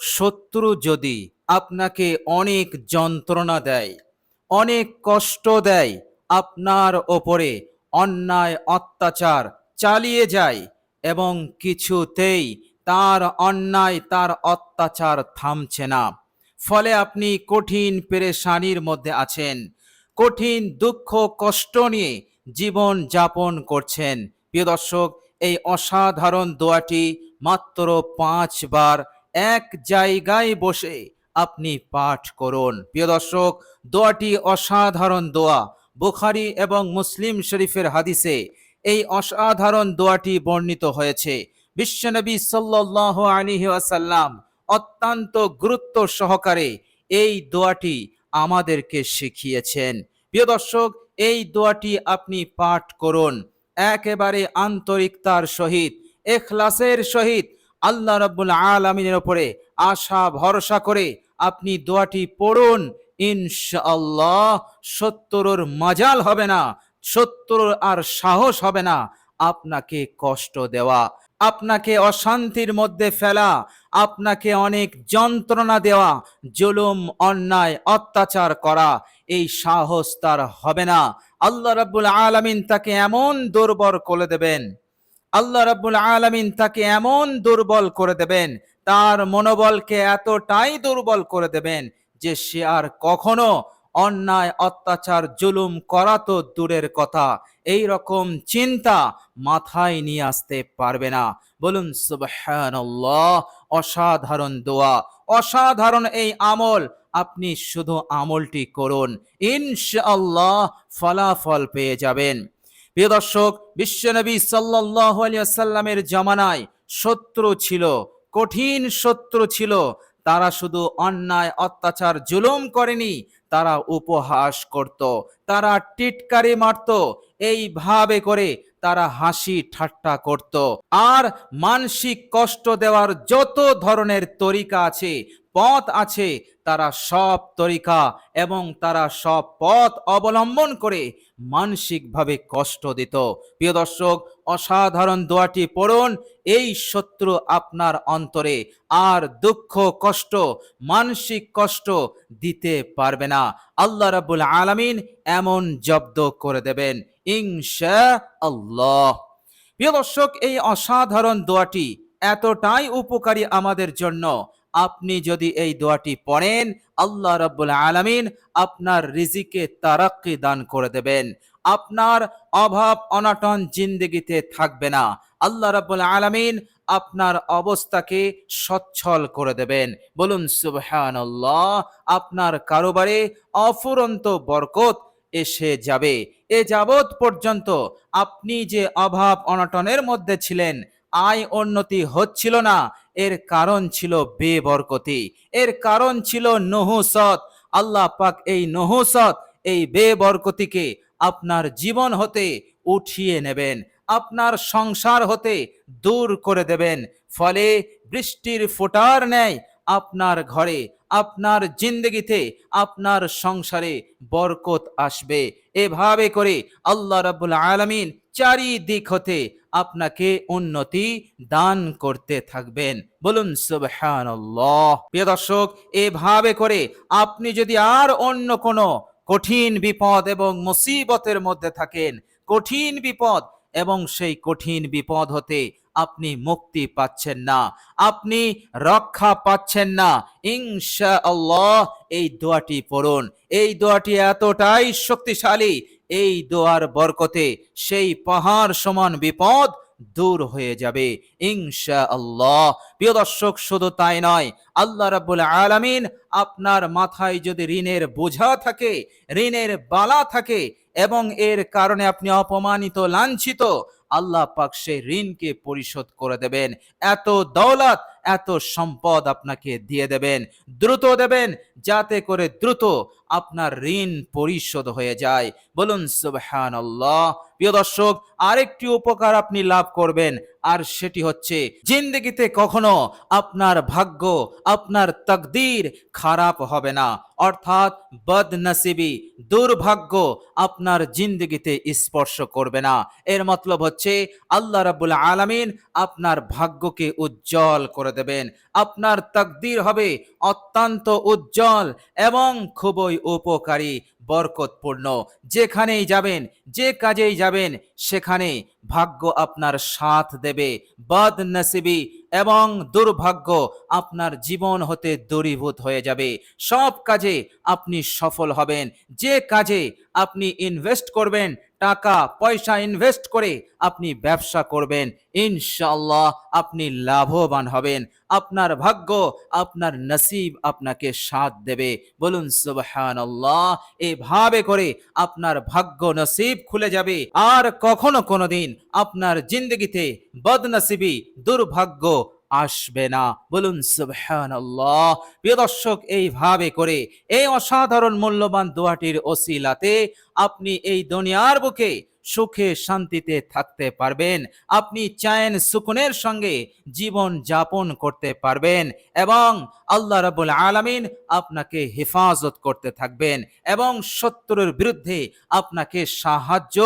শত্রু যদি আপনাকে অনেক যন্ত্রণা দেয়, অনেক কষ্ট দেয়, আপনার ওপরে অন্যায় অত্যাচার চালিয়ে যায় এবং কিছুতেই তার অন্যায়, তার অত্যাচার থামছে না। ফলে আপনি কঠিন পেরেশানির মধ্যে আছেন। কঠিন দুঃখ, কষ্ট নিয়ে জীবন যাপন করছেন। প্রিয় দর্শক, এই অসাধারণ দোয়াটি মাত্র পাঁচবার এক জায়গায় বসে আপনি পাঠ করুন। প্রিয় দর্শক, দোয়াটি অসাধারণ দোয়া। বুখারি এবং মুসলিম শরীফের হাদিসে এই অসাধারণ দোয়াটি বর্ণিত হয়েছে। বিশ্বনবী সাল্লাহ আলিহি আসাল্লাম অত্যন্ত গুরুত্ব সহকারে এই দোয়াটি আমাদেরকে শিখিয়েছেন। প্রিয় দর্শক, এই দোয়াটি আপনি পাঠ করুন। একেবারে আন্তরিকতার সহিত, এখলাসের সহিত আল্লাহ রাব্বুল আলমিনের ওপরে আশা, ভরসা করে আপনি দোয়াটি পড়ুন। ইনশাআল্লাহ সত্তরর মাজাল হবে না সত্তর আর সাহস হবে না আপনাকে কষ্ট দেওয়া, আপনাকে অশান্তির মধ্যে ফেলা, আপনাকে অনেক যন্ত্রণা দেওয়া, জুলুম, অন্যায়, অত্যাচার করা, এই সাহস তার হবে না। আল্লাহ রাব্বুল আলামিন তাকে এমন দুর্বল করে দেবেন। আল্লাহ রাব্বুল আলামিন তাকে এমন দুর্বল করে দেবেন, তার মনোবলকে এতটাই দুর্বল করে দেবেন যে সে আর কখনো অন্যায়, অত্যাচার, জুলুম করা তো দূরের কথা। এই রকম চিন্তা মাথায় নিয়ে আসতে পারবে না। বলুন, সুবহানাল্লাহ, অসাধারণ দোয়া, অসাধারণ এই আমল। আপনি শুধু আমলটি করুন, ইনশাআল্লাহ ফলাফল পেয়ে যাবেন। প্রিয় দর্শক বিশ্বনবী সাল্লাহ আলিয়াল্লামের জমানায় শত্রু ছিল, কঠিন শত্রু ছিল। তারা শুধু অন্যায়, অত্যাচার, জুলুম করেনি, তারা উপহাস করত, তারা টিটকারি মারত। এইভাবে করে তারা হাসি ঠাট্টা করত। আর মানসিক কষ্ট দেওয়ার যত ধরনের তরিকা আছে, পথ আছে, তারা সব তরিকা এবং তারা সব পথ অবলম্বন করে মানসিকভাবে কষ্ট দিত। প্রিয় দর্শক, অসাধারণ দোয়াটি পড়ুন, এই শত্রু আপনার অন্তরে আর দুঃখ, কষ্ট, মানসিক কষ্ট দিতে পারবে না। আল্লাহ রাবুল আলামিন এমন জব্দ করে দেবেন। ইনশা আল্লাহ প্রিয় দর্শক, এই অসাধারণ দোয়াটি এতটাই উপকারী আমাদের জন্য। আপনি যদি এই দোয়াটি পড়েন, আল্লাহ রাব্বুল আলামিন আপনার রিজিকে তারাক্কি দান করে দেবেন। আপনার অভাব, অনাটন জিন্দগিতে থাকবে না। আল্লাহ রাব্বুল আলামিন আপনার অবস্থাকে সচ্ছল করে দেবেন। বলুন, সুবহানাল্লাহ, আপনার কারোবারে অফুরন্ত বরকত এসে যাবে। এ যাবৎ পর্যন্ত আপনি যে অভাব অনটনের মধ্যে ছিলেন, আয় উন্নতি হচ্ছিল না। এর কারণ ছিল বেবরকতি। এর কারণ ছিল নহুসত আল্লাহ পাক এই নহুসত এই বেবরকতিকে আপনার জীবন হতে উঠিয়ে নেবেন। আপনার সংসার হতে দূর করে দেবেন। ফলে বৃষ্টির ফোটার ন্যায় আপনার ঘরে, আপনার জিন্দগিতে, আপনার সংসারে বরকত আসবে। এভাবে করে আল্লাহ রাব্বুল আলমিন চারিদিক হতে আপনাকে উন্নতি দান করতে থাকবেন। বলুন, সুবহানাল্লাহ। প্রিয় দর্শক, এভাবে করে আপনি যদি আর অন্য কোনো কঠিন বিপদ এবং মুসিবতের মধ্যে থাকেন, কঠিন বিপদ এবং সেই কঠিন বিপদ হতে আপনি মুক্তি পাচ্ছেন না, আপনি রক্ষা পাচ্ছেন না। ইনশা আল্লাহ এই দোয়াটি পড়ুন। এই দোয়াটি এতটাই শক্তিশালী, এই দোয়ার বরকতে সেই পাহাড় সমান বিপদ দূর হয়ে যাবে। ইনশা আল্লাহ প্রিয় দর্শক, শুধু তাই নয়, আল্লাহ রাব্বুল আলামিন আপনার মাথায় যদি ঋণের বোঝা থাকে, ঋণের বালা থাকে এবং এর কারণে আপনি অপমানিত, লাঞ্ছিত আল্লাহ পাক সেই ঋণকে পরিশোধ করে দেবেন। এত দৌলত, এত সম্পদ আপনাকে দিয়ে দেবেন। দ্রুত দেবেন, যাতে করে দ্রুত আপনার ঋণ পরিশোধ হয়ে যায়। বলুন সুবহান আল্লাহ প্রিয় দর্শক, আরেকটি উপকার আপনি লাভ করবেন। আর সেটি হচ্ছে জিন্দগিতে কখনো আপনার ভাগ্য, আপনার তকদির খারাপ হবে না। অর্থাৎ বদনসিবি, দুর্ভাগ্য আপনার জিন্দগিতে স্পর্শ করবে না। এর মতলব হচ্ছে আল্লাহ রাব্বুল আলামিন আপনার ভাগ্যকে উজ্জ্বল করে দেবেন। আপনার তকদির হবে অত্যন্ত উজ্জ্বল এবং খুবই উপকারী। বরকতপূর্ণ। যেখানেই যাবেন, যে কাজেই যাবেন, সেখানে ভাগ্য আপনার সাথ দেবে। বদ নসিবি এবং দুর্ভাগ্য আপনার জীবন হতে দূরীভূত হয়ে যাবে। সব কাজে আপনি সফল হবেন। যে কাজে আপনি ইনভেস্ট করবেন টাকা, পয়সা ইনভেস্ট করে আপনি ব্যবসা করবেন। ইনশাল্লাহ আপনি লাভবান হবেন। আপনার ভাগ্য, আপনার নসিব আপনাকে সাথ দেবে। বলুন, সুবহানাল্লাহ, এভাবে করে আপনার ভাগ্য নসিব খুলে যাবে। আর কখনো কোনোদিন আপনার জিন্দগিতে বদনসিবি, দুর্ভাগ্য আসবে না। বলুন, সুবহানাল্লাহ। প্রিয় দর্শক, এইভাবে করে এই অসাধারণ মূল্যবান দোয়াটির ওসিলাতে আপনি এই দুনিয়ার বুকে সুখে শান্তিতে থাকতে পারবেন। আপনি চায়েন সুকুনের সঙ্গে জীবন যাপন করতে পারবেন এবং আল্লাহ রাবুল আলামিন আপনাকে হেফাজত করতে থাকবেন এবং শত্রুর বিরুদ্ধে আপনাকে সাহায্য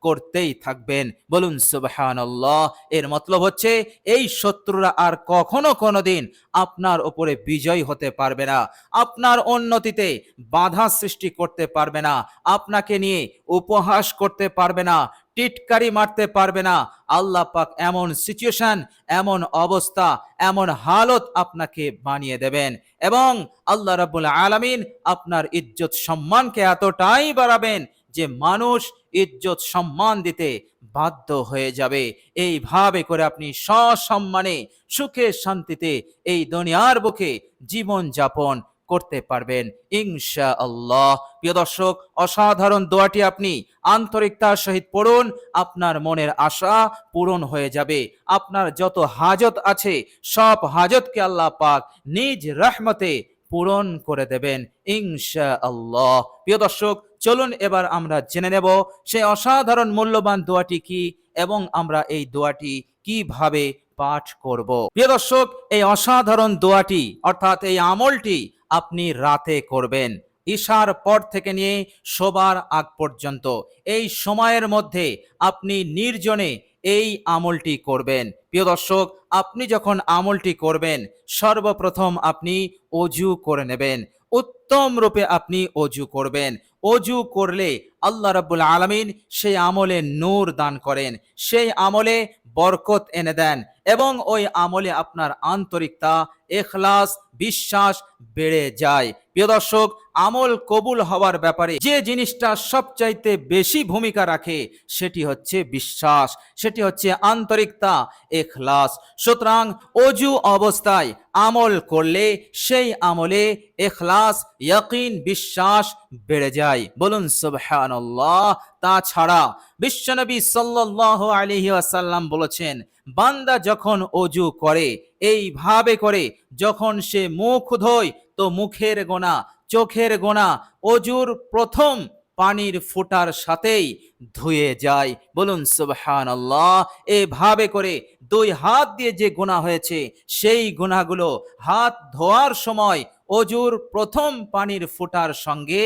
করতেই থাকবেন। বলুন, সুবহানাল্লাহ। এর মতলব হচ্ছে, এই শত্রুরা আর কখনো কোনোদিন আপনার উপরে বিজয় হতে পারবে না। আপনার উন্নতিতে বাধা সৃষ্টি করতে পারবে না। আপনাকে নিয়ে উপহাস করতে পারবে না, টিটকারি মারতে পারবে না। আল্লাহ পাক এমন সিচুয়েশন এমন অবস্থা, এমন হালত আপনাকে বানিয়ে দেবেন। এবং আল্লাহ রাবুল আলামিন আপনার ইজ্জত সম্মানকে এতটাই বাড়াবেন যে মানুষ ইজ্জত সম্মান দিতে বাধ্য হয়ে যাবে। এইভাবে করে আপনি সসম্মানে, সুখে শান্তিতে এই দুনিয়ার বুকে জীবন যাপন করতে পারবেন। ইনশা আল্লাহ প্রিয় দর্শক, অসাধারণ দোয়াটি আপনি আন্তরিকতার সহিত পড়ুন, আপনার মনের আশা পূরণ হয়ে যাবে। আপনার যত হাজত আছে, সব হাজতকে আল্লাহ পাক নিজ রহমতে পূরণ করে দেবেন ইনশা আল্লাহ প্রিয় দর্শক, চলুন এবার আমরা জেনে নেব সেই অসাধারণ মূল্যবান দোয়াটি কি এবং আমরা এই দোয়াটি কীভাবে পাঠ করব। প্রিয় দর্শক, এই অসাধারণ দোয়াটি, অর্থাৎ এই আমলটি আপনি রাতে করবেন। ঈশার পর থেকে নিয়ে শোবার আগ পর্যন্ত। এই সময়ের মধ্যে আপনি নির্জনে এই আমলটি করবেন। প্রিয় দর্শক, আপনি যখন আমলটি করবেন, সর্বপ্রথম আপনি অজু করে নেবেন। উত্তম রূপে আপনি অজু করবেন। অজু করলে আল্লাহ রাব্বুল আলামিন সেই আমলে নূর দান করেন। সেই আমলে বরকত এনে দেন। এবং ওই আমলে আপনার আন্তরিকতা, এখলাস, বিশ্বাস বেড়ে যায়। প্রিয় দর্শক, আমল কবুল হওয়ার ব্যাপারে যে জিনিসটা সবচাইতে বেশি ভূমিকা রাখে সেটি হচ্ছে বিশ্বাস, সেটি হচ্ছে আন্তরিকতা, এখলাস। সুতরাং অজু অবস্থায় আমল করলে সেই আমলে এখলাস, ইয়াকিন, বিশ্বাস বেড়ে যায়। বলুন, সুবহানাল্লাহ। তাছাড়া বিশ্বনবী সাল্লাল্লাহু আলাইহি ওয়াসাল্লাম বলেছেন বান্দা যখন অজু করে এইভাবে করে, যখন সে মুখ ধোয়, তো মুখের গোনা, চোখের গোনা, অজুর প্রথম পানির ফোটার সাথেই ধুয়ে যায়। বলুন, সুবহানাল্লাহ, এভাবে করে দুই হাত দিয়ে যে গোনা হয়েছে, সেই গোনাগুলো হাত ধোয়ার সময় অজুর প্রথম পানির ফোটার সঙ্গে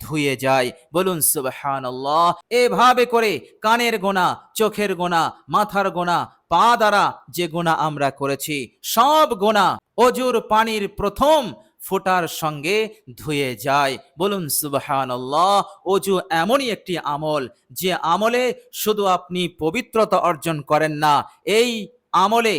ধুয়ে যায়। বলুন, সুবহানাল্লাহ। এভাবে করে কানের গোনা, চোখের গোনা, মাথার গোনা, পা দ্বারা যে গোনা আমরা করেছি, সব গোনা অজুর পানির প্রথম ফোটার সঙ্গে ধুয়ে যায়। বলুন, সুবহানাল্লাহ, অজু এমনই একটি আমল, যে আমলে শুধু আপনি পবিত্রতা অর্জন করেন না, এই আমলে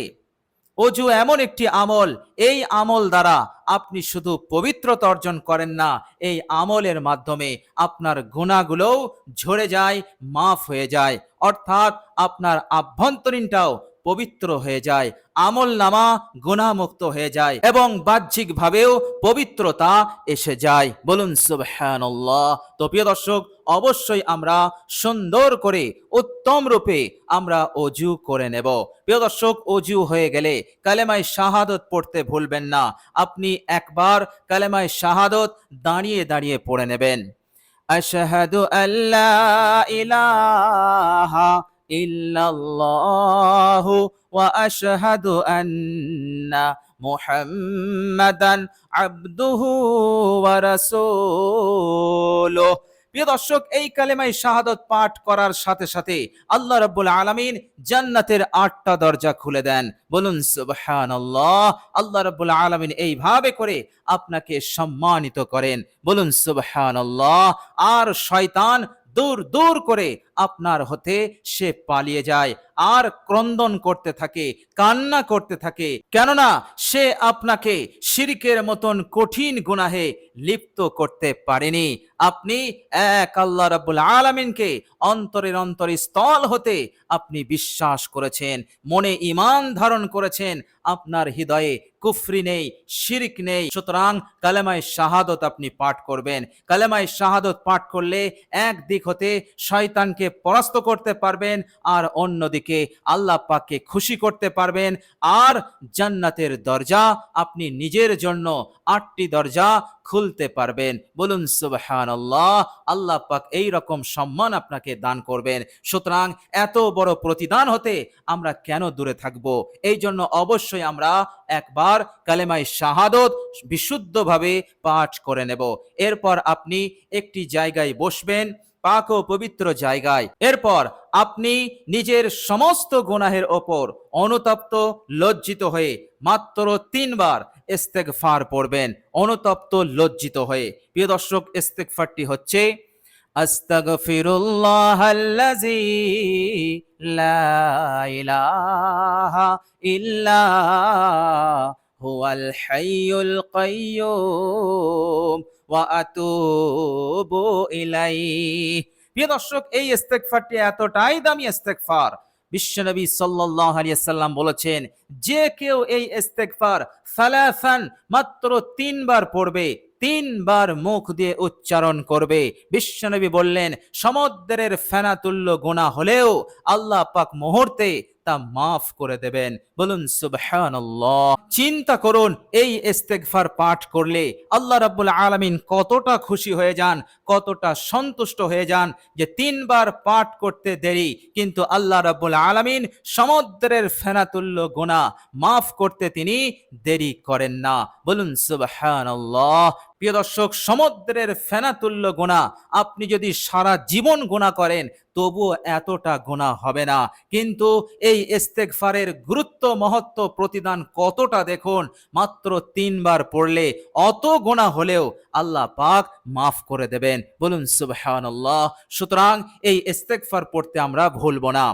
অজু এমন একটি আমল, এই আমল দ্বারা আপনি শুধু পবিত্রতা অর্জন করেন না, এই আমলের মাধ্যমে আপনার গুণাগুলোও ঝরে যায়, মাফ হয়ে যায়, অর্থাৎ আপনার আভ্যন্তরীণটাও পবিত্র হয়ে যায়। আমল নামা গুণামুক্ত হয়ে যায় এবং বাহ্যিকভাবেও পবিত্রতা এসে যায়। বলুন, সুবহানাল্লাহ। তো প্রিয় দর্শক, অবশ্যই আমরা সুন্দর করে উত্তম রূপে আমরা অজু করে নেব। প্রিয় দর্শক, অজু হয়ে গেলে কালেমায় শাহাদত পড়তে ভুলবেন না। আপনি একবার কালেমায় শাহাদত দাঁড়িয়ে দাঁড়িয়ে পড়ে নেবেন। আশহাদু আল্লা ইলাহা ইল্লাল্লাহু واشهد ان محمدا عبده ورسوله প্রিয় দর্শক এই কালেমাই শাহাদত পাঠ করার সাথে সাথে আল্লাহ রাব্বুল আলামিন জান্নাতের আটটা দরজা খুলে দেন বলুন সুবহানাল্লাহ আল্লাহ রাব্বুল আলামিন এইভাবে করে আপনাকে সম্মানিত করেন বলুন সুবহানাল্লাহ আর শয়তান দূর দূর করে আপনার হতে সে পালিয়ে যায়। আর ক্রন্দন করতে থাকে, কান্না করতে থাকে। কেননা সে আপনাকে শিরিকের মতন কঠিন গুনাহে লিপ্ত করতে পারেনি। আপনি এক আল্লাহ রাব্বুল আলামিনকে অন্তরের অন্তর স্থল হতে আপনি বিশ্বাস করেছেন, মনে ইমান ধারণ করেছেন, আপনার হৃদয়ে কুফরি নেই, শিরিক নেই। সুতরাং কালেমায় শাহাদত আপনি পাঠ করবেন। কালেমায় শাহাদত পাঠ করলে এক দিক হতে শয়তানকে পরাস্ত করতে পারবেন আর অন্যদিকে আল্লাহ পাককে খুশি করতে পারবেন। আর জান্নাতের দরজা আপনি নিজের জন্য আটটি দরজা খুলতে পারবেন। বলুন সুবহান আল্লাহ আল্লাহ পাক এই রকম সম্মান আপনাকে দান করবেন। সুতরাং এত বড় প্রতিদান হতে আমরা কেন দূরে থাকব? এই জন্য অবশ্যই আমরা একবার কালেমাই শাহাদত বিশুদ্ধভাবে পাঠ করে নেব। এরপর আপনি একটি জায়গায় বসবেন পাক ও পবিত্র জায়গায়। এরপর আপনি নিজের সমস্ত গুনাহের ওপর অনুতপ্ত, লজ্জিত হয়ে মাত্র তিনবার ইস্তেগফার পড়বেন, অনুতপ্ত, লজ্জিত হয়ে। প্রিয় দর্শক, ইস্তেগফারটি হচ্ছে আস্তাগফিরুল্লাহ আল্লাযী লা ইল্লা হুয়াল হাইয়ুল ওয়া আতুবু ইলাইহি। প্রিয় দর্শক, এই ইস্তেগফারটি এতটাই দামি ইস্তেগফার। বিশ্বনবী সাল্লাল্লাহু আলাইহি বলেছেন, যে কেউ এই ইস্তেগফার সালাসান মাত্র তিনবার পড়বে, তিনবার মুখ দিয়ে উচ্চারণ করবে। বিশ্বনবী বললেন, সমুদ্রের ফেনাতুল্য গোনা হলেও আল্লাহ পাক মুহূর্তে তা মাফ করে দেবেন। বলুন, সুবহানাল্লাহ। চিন্তা করুন, এই ইস্তেগফার পাঠ করলে আল্লাহ রাব্বুল আলামিন কতটা খুশি হয়ে যান, কতটা সন্তুষ্ট হয়ে যান যে তিনবার পাঠ করতে দেরি, কিন্তু আল্লাহ রাব্বুল আলামিন সমুদ্রের ফেনাতুল্য গোনা মাফ করতে তিনি দেরি করেন না। বলুন, সুবহানাল্লাহ। প্রিয় দর্শক, সমুদ্রের ফেনাতুল্য গোনা আপনি যদি সারা জীবন গোনা করেন, তবুও এতটা গোনা হবে না। কিন্তু এই ইস্তেগফারের গুরুত্ব, মহত্ব, প্রতিদান কতটা দেখুন, মাত্র তিনবার পড়লে অত গোনা হলেও আল্লাহ পাক মাফ করে দেবেন। বলুন, সুবহানাল্লাহ। সুতরাং এই ইস্তেগফার পড়তে আমরা ভুলব না।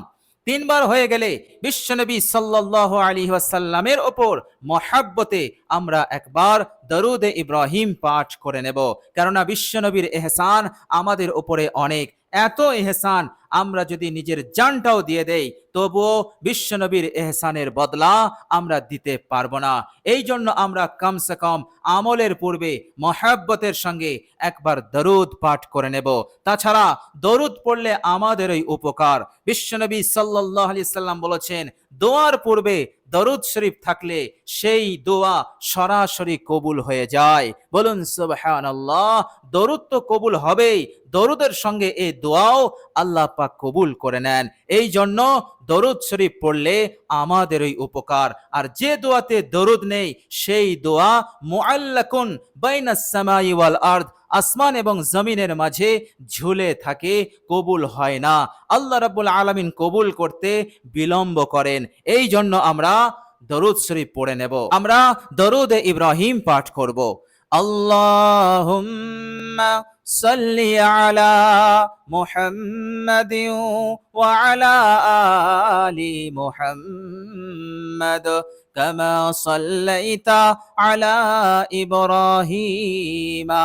তিনবার হয়ে গেলে বিশ্বনবী সাল্লাহ আলী ওয়াসাল্লামের ওপর মহাব্বতে আমরা একবার দরুদে ইব্রাহিম পাঠ করে নেব। কেননা বিশ্বনবীর এহসান আমাদের উপরে অনেক। এত এহসান আমরা যদি নিজের জানটাও দিয়ে দেই, তবুও বিশ্বনবীর এহসানের বদলা আমরা দিতে পারব না। এই জন্য আমরা কমসে কম আমলের পূর্বে মহাব্বতের সঙ্গে একবার দরুদ পাঠ করে নেব। তাছাড়া দরুদ পড়লে আমাদেরই উপকার। বিশ্বনবী সাল্লাহ আলি সাল্লাম বলেছেন দোয়ার পূর্বে দরুদ শরীফ থাকলে সেই দোয়া সরাসরি কবুল হয়ে যায়। বলুন, সুবহানাল্লাহ, দরুদ তো কবুল হবেই, দরুদের সঙ্গে এই দোয়াও আল্লাহ পাক কবুল করে নেন। এই জন্য দরুদ শরীফ পড়লে আমাদেরই উপকার। আর যে দোয়াতে দরুদ নেই, সেই দোয়া মুআল্লাকুন বাইনাস সামাই ওয়াল আরদ আসমান এবং জমিনের মাঝে ঝুলে থাকে, কবুল হয় না। আল্লাহ রাবুল আলামিন কবুল করতে বিলম্ব করেন। এই জন্য আমরা দরুদ শরীফ পড়ে নেব। আমরা দরুদ ইব্রাহিম পাঠ করব। আল্লাহ সাল্লি আলা সাল্লাইতা আলা ইব্রাহিমা।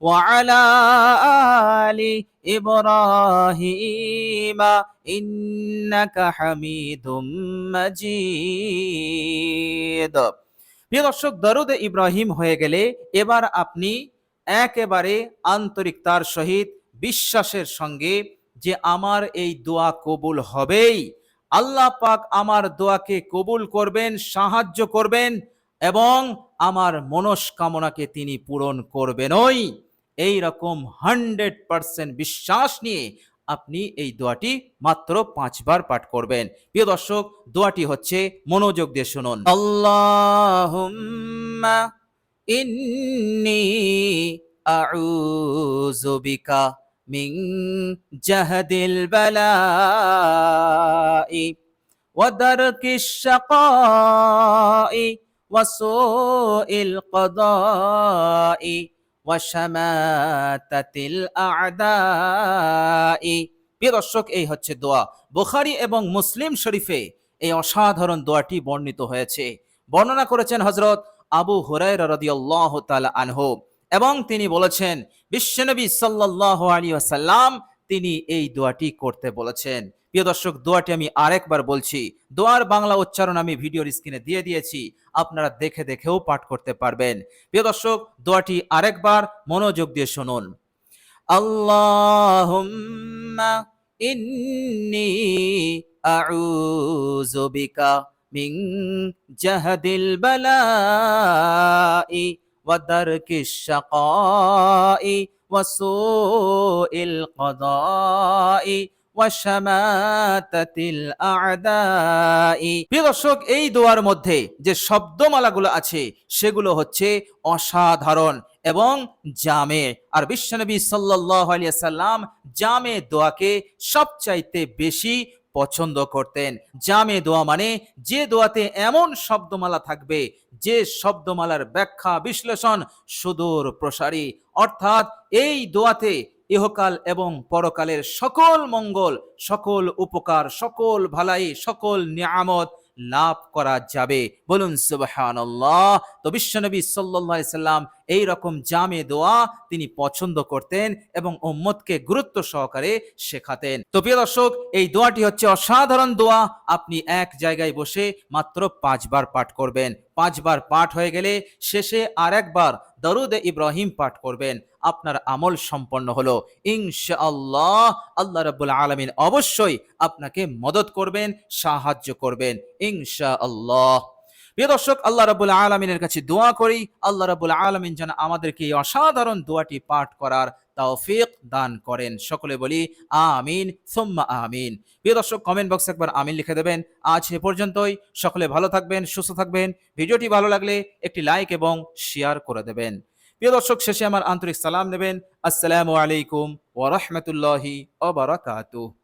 وعلى آل إبراهيم إنك حميد مجيد প্রিয় দর্শক দরুদে ইব্রাহিম হয়ে গেলে এবার আপনি একেবারে আন্তরিকতার সহিত বিশ্বাসের সঙ্গে যে আমার এই দোয়া কবুল হবেই আল্লাহ পাক আমার দোয়াকে কবুল করবেন সাহায্য করবেন এবং আমার মনস্কামনাকে তিনি পূরণ করবেনই এই রকম হান্ড্রেড পারসেন্ট বিশ্বাস নিয়ে আপনি এই দোয়াটি মাত্র পাঁচবার পাঠ করবেন। প্রিয় দর্শক, দোয়াটি হচ্ছে মনোযোগ দিয়ে শুনুন। আল্লাহুম্মা ইন্নি আউযু মিন জাহদিল বালাই ওয়া শাকাই ওয়া কদাই ওয়াশামাতাতিল আদাই। প্রিয় দর্শক, এই হচ্ছে দোয়া। বুখারি এবং মুসলিম শরীফে এই অসাধারণ দোয়াটি বর্ণিত হয়েছে। বর্ণনা করেছেন হজরত আবু হুরাই রদিয়াল্লাহ তাল আনহু এবং তিনি বলেছেন বিশ্বনবী সাল্লাহ আলী আসাল্লাম তিনি এই দোয়াটি করতে বলেছেন। প্রিয় দর্শক, দোয়াটি আমি আরেকবার বলছি, দোয়ার বাংলা উচ্চারণ আমি ভিডিওর স্ক্রিনে দিয়ে দিয়েছি, আপনারা দেখে দেখেও পাঠ করতে পারবেন। প্রিয় দর্শক, দোয়াটি আরেকবার মনোযোগ দিয়ে শুনুন। আল্লাহুম্মা ইন্নি আউযু বিকা মিন জাহদিল বালাই ওয়া শাকাই ওয়া সুইল দর্শক, এই দোয়ার মধ্যে যে শব্দমালাগুলো আছে, সেগুলো হচ্ছে অসাধারণ এবং জামে আর বিশ্বনবী আলাইহি সাল্লাম জামে দোয়াকে সবচাইতে বেশি পছন্দ করতেন। জামে দোয়া মানে যে দোয়াতে এমন শব্দমালা থাকবে, যে শব্দমালার ব্যাখ্যা বিশ্লেষণ সুদূর প্রসারী অর্থাৎ এই দোয়াতে ইহকাল এবং পরকালের সকল মঙ্গল, সকল উপকার, সকল ভালাই, সকল নিয়ামত লাভ করা যাবে। বলুন, সুবহানাল্লাহ। তো বিশ্বনবী আলাইহি সাল্লাম এই রকম জামে দোয়া তিনি পছন্দ করতেন এবং উম্মতকে গুরুত্ব সহকারে শেখাতেন। তো প্রিয় দর্শক, এই দোয়াটি হচ্ছে অসাধারণ দোয়া। আপনি এক জায়গায় বসে মাত্র পাঁচবার পাঠ করবেন। পাঁচবার পাঠ হয়ে গেলে শেষে আরেকবার দরুদে ইব্রাহিম পাঠ করবেন। আপনার আমল সম্পন্ন হলো। ইনশাআল্লাহ আল্লাহ রাব্বুল আলামিন অবশ্যই আপনাকে মদত করবেন, সাহায্য করবেন। ইনশাআল্লাহ। প্রিয় দর্শক, আল্লাহ রাবুল আলমিনের কাছে দোয়া করি। আল্লাহ রাবুল আলমিন যেন আমাদেরকে এই অসাধারণ দোয়াটি পাঠ করার তৌফিক দান করেন। সকলে বলি, আমিন, সুম্মা আমিন। প্রিয় দর্শক কমেন্ট বক্সে একবার আমিন লিখে দেবেন। আজ এ পর্যন্তই। সকলে ভালো থাকবেন, সুস্থ থাকবেন। ভিডিওটি ভালো লাগলে একটি লাইক এবং শেয়ার করে দেবেন। প্রিয় দর্শক শেষে আমার আন্তরিক সালাম নেবেন। আসসালামু আলাইকুম ওয়া রাহমাতুল্লাহি ওয়া বারাকাতুহু।